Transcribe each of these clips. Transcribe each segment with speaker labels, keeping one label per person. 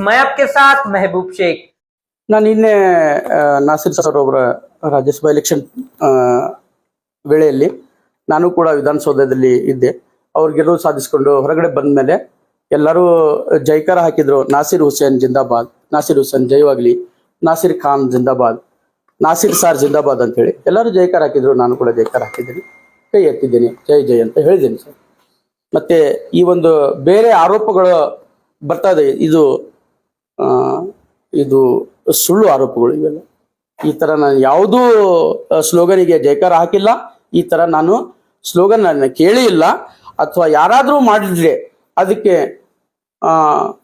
Speaker 1: Camera के साथ महबूब शेख
Speaker 2: ನಾನು ನಿನ್ನೆ ಆ, ನಾಸಿರ್ ಸರ್ ಅವರ ರಾಜ್ಯಸಭಾ ಎಲೆಕ್ಷನ್ ಆ, ವೇಳೆಯಲ್ಲಿ ನಾನು ಕೂಡ ವಿಧಾನಸೌಧದಲ್ಲಿ ಇದ್ದೆ ಅವ್ರು ಗೆಲುವು ಸಾಧಿಸಿಕೊಂಡು ಹೊರಗಡೆ ಬಂದ ಮೇಲೆ ಎಲ್ಲರೂ ಜೈಕಾರ ಹಾಕಿದ್ರು ನಾಸಿರ್ ಹುಸೇನ್ ಜಿಂದಾಬಾದ್ ನಾಸಿರ್ ಹುಸೇನ್ ಜಯವಾಗ್ಲಿ ನಾಸಿರ್ ಖಾನ್ ಜಿಂದಾಬಾದ್ ನಾಸಿರ್ ಸಾರ್ ಜಿಂದಾಬಾದ್ ಅಂತೇಳಿ ಎಲ್ಲರೂ ಜೈಕಾರ ಹಾಕಿದ್ರು ನಾನು ಕೂಡ ಜೈಕಾರ ಹಾಕಿದ್ದೀನಿ ಕೈ ಎತ್ತಿದ್ದೀನಿ ಜೈ ಜೈ ಅಂತ ಹೇಳಿದ್ದೀನಿ ಸರ್ ಮತ್ತೆ ಈ ಒಂದು ಬೇರೆ ಆರೋಪಗಳು ಬರ್ತಾ ಇದೆ ಇದು ಆ, ಇದು ಸುಳ್ಳು ಆರೋಪಗಳು ಇವೆಲ್ಲ. ಈ ತರ ನಾನು ಯಾವುದೂ ಸ್ಲೋಗನಿಗೆ ಜಯಕಾರ ಹಾಕಿಲ್ಲ. ಈ ತರ ನಾನು ಸ್ಲೋಗನ್ ನಾನು ಕೇಳಿ ಇಲ್ಲ. ಅಥವಾ ಯಾರಾದರೂ ಮಾಡಿದ್ರೆ ಅದಕ್ಕೆ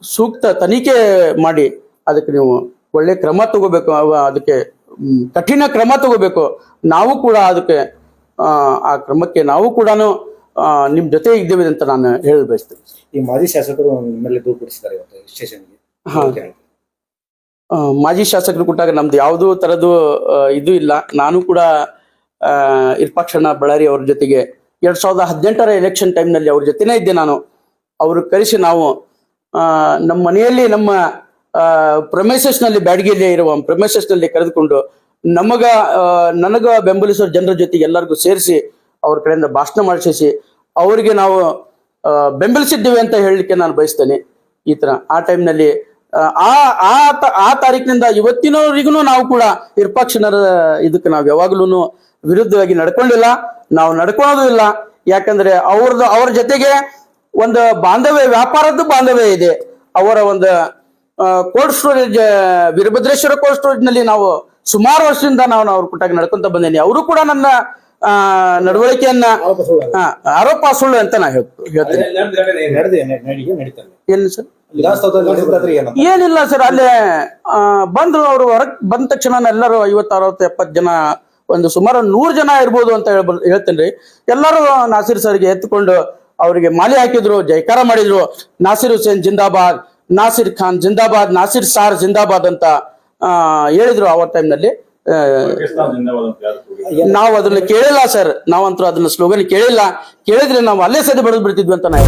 Speaker 2: ಸೂಕ್ತ ತನಿಖೆ ಮಾಡಿ ಅದಕ್ಕೆ ನೀವು ಒಳ್ಳೆ ಕ್ರಮ ತಗೋಬೇಕು ಅದಕ್ಕೆ ಕಠಿಣ ಕ್ರಮ ತಗೋಬೇಕು. ನಾವು ಕೂಡ ಅದಕ್ಕೆ ಆ, ಕ್ರಮಕ್ಕೆ ನಾವು ಕೂಡ ನಿಮ್ಮ ಜೊತೆ ಇದ್ದೇವೆ ಅಂತ ನಾನು ಹೇಳಿ ಬಯಸ್ತೇನೆ.
Speaker 3: ಈ ಮಾಜಿ ಶಾಸಕರು ನಿಮ್ಮಲ್ಲಿ ದೂರು ಇವತ್ತು ಸ್ಟೇಷನ್ಗೆ.
Speaker 2: ಮಾಜಿ ಶಾಸಕರು ಕೊಟ್ಟಾಗ ನಮ್ದು ಯಾವುದೋ ತರದ್ದು ಇದು ಇಲ್ಲ. ನಾನು ಕೂಡ ಆ, ಬಳ್ಳಾರಿ ಅವ್ರ ಜೊತೆಗೆ ಎರಡ್ ಸಾವಿರದ ಹದಿನೆಂಟರ ಎಲೆಕ್ಷನ್ ಟೈಮ್ನಲ್ಲಿ ಅವ್ರ ಜೊತೆನೇ ಇದ್ದೆ ನಾನು. ಅವರು ಕರೆಸಿ ನಾವು ನಮ್ಮ ಮನೆಯಲ್ಲಿ ನಮ್ಮ ಪ್ರೊಮೆಸಸ್ನಲ್ಲಿ ಬ್ಯಾಡಗಿಯಲ್ಲಿ ಇರುವ ಪ್ರೊಮೆಸಸ್ನಲ್ಲಿ ಕರೆದುಕೊಂಡು ನಮಗ ನನಗ ಬೆಂಬಲಿಸೋ ಜನರ ಜೊತೆಗೆ ಎಲ್ಲರಿಗೂ ಸೇರಿಸಿ ಅವ್ರ ಕಡೆಯಿಂದ ಭಾಷಣ ಮಾಡಿಸಿ ಅವರಿಗೆ ನಾವು ಬೆಂಬಲಿಸಿದ್ದೇವೆ ಅಂತ ಹೇಳಲಿಕ್ಕೆ ನಾನು ಬಯಸ್ತೇನೆ ಈ ತರ. ಆ ಟೈಮ್ನಲ್ಲಿ ಆ ಆ ತ- ಆ ತಾರೀಕಿನಿಂದ ಇವತ್ತಿನವರಿಗೂ ನಾವು ಕೂಡ ವಿರೂಪಾಕ್ಷಣರ ಇದಕ್ಕೆ ನಾವು ಯಾವಾಗ್ಲೂ ವಿರುದ್ಧವಾಗಿ ನಡ್ಕೊಂಡಿಲ್ಲ. ನಾವು ನಡ್ಕೊಳ್ಳೋದು ಇಲ್ಲ ಯಾಕಂದ್ರೆ ಅವ್ರದ್ದು ಅವ್ರ ಜೊತೆಗೆ ಒಂದು ಬಾಂಧವ್ಯ ವ್ಯಾಪಾರದ್ದು ಬಾಂಧವ್ಯ ಇದೆ. ಅವರ ಒಂದು ಕೋಲ್ಡ್ ಸ್ಟೋರೇಜ್ ವೀರಭದ್ರೇಶ್ವರ ಕೋಲ್ಡ್ ಸ್ಟೋರೇಜ್ನಲ್ಲಿ ನಾವು ಸುಮಾರು ವರ್ಷದಿಂದ ನಾವು ಅವ್ರ ಕುಟಾಗಿ ನಡ್ಕೊಂತ ಬಂದೇನೆ. ಅವರು ಕೂಡ ನನ್ನ ನಡವಳಿಕೆಯನ್ನ
Speaker 3: ಆರೋಪ ಸುಳ್ಳು
Speaker 2: ಅಂತ ನಾ ಹೇಳ್ತೀನಿ. ಏನು ಸರ್? ಏನಿಲ್ಲ ಸರ್. ಅಲ್ಲಿ ಆ, ಬಂದ್ರು ಅವರು ಹೊರಗ್ ಬಂದ ತಕ್ಷಣ ಎಲ್ಲರೂ ಐವತ್ತು ಅರವತ್ತು ಎಪ್ಪತ್ತು ಜನ ಒಂದು ಸುಮಾರು ನೂರು ಜನ ಇರ್ಬೋದು ಅಂತ ಹೇಳ್ಬ ಹೇಳ್ತೇನೆ ಎಲ್ಲರೂ ನಾಸಿರ್ ಸರ್ಗೆ ಎತ್ಕೊಂಡು ಅವರಿಗೆ ಮಾಲೆ ಹಾಕಿದ್ರು ಜೈಕಾರ ಮಾಡಿದ್ರು. ನಾಸಿರ್ ಹುಸೇನ್ ಜಿಂದಾಬಾದ್ ನಾಸಿರ್ ಖಾನ್ ಜಿಂದಾಬಾದ್ ನಾಸಿರ್ ಸಾರ್ ಜಿಂದಾಬಾದ್ ಅಂತ ಆ, ಹೇಳಿದ್ರು ಟೈಮ್ ಟೈಮ್ನಲ್ಲಿ. ನಾವು ಅದನ್ನ ಕೇಳಿಲ್ಲ ಸರ್. ನಾವಂತೂ ಅದನ್ನ ಸ್ಲೋಗನ್ ಕೇಳಿಲ್ಲ. ಕೇಳಿದ್ರೆ ನಾವು ಅಲ್ಲೇ ಸದಿ ಬಡದ್ ಬಿಡ್ತಿದ್ವಿ ಅಂತ ನಾವು